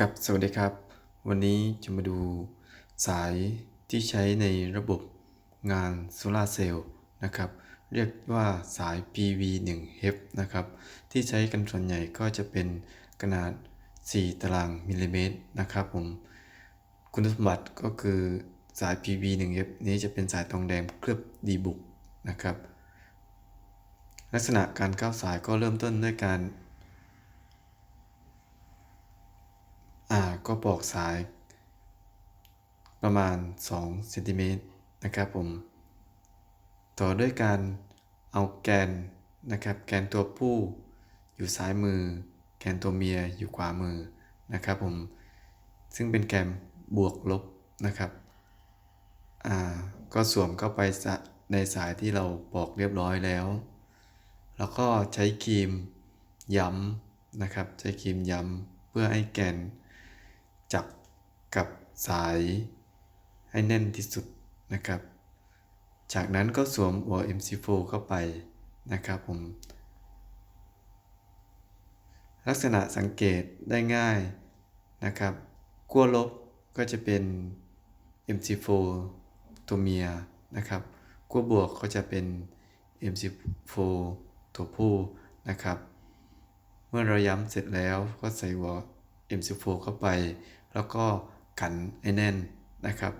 กับสวัสดีครับ วันนี้จะมาดูสายที่ใช้ในระบบงานโซลาเซลล์นะครับ เรียกว่าสาย PV1H นะครับ ที่ใช้กันส่วนใหญ่ก็จะเป็นขนาด 4 ตารางมิลลิเมตรนะครับผม คุณสมบัติก็คือสาย PV1F นี้จะเป็นสายทองแดงเคลือบดีบุกนะครับ ลักษณะการเข้าสายก็เริ่มต้นด้วยการ อ่า ก็ปอกสายประมาณ2เซนติเมตรนะครับผม ต่อด้วยการเอาแกนนะครับแกนตัวผู้อยู่ซ้ายมือ แกนตัวเมียอยู่ขวามือนะครับผม ซึ่งเป็นแกนบวกลบนะครับอ่าก็สวมเข้าไปในสายที่เราปอกเรียบร้อยแล้ว แล้วก็ใช้ครีมย้ำนะครับ ใช้ครีมย้ำเพื่อให้แกน จับกับสายให้แน่นที่สุดนะครับ จากนั้นก็สวมหัว MC4 เข้าไปนะครับผม ลักษณะสังเกตได้ง่ายนะครับขั้วลบก็จะเป็น MC4 ตัวเมียนะครับขั้วบวกก็จะเป็น MC4 ตัวผู้นะครับ เมื่อเราย้ำเสร็จแล้วก็ใส่หัว M14 เข้าไป แล้วก็กันให้แน่นนะครับ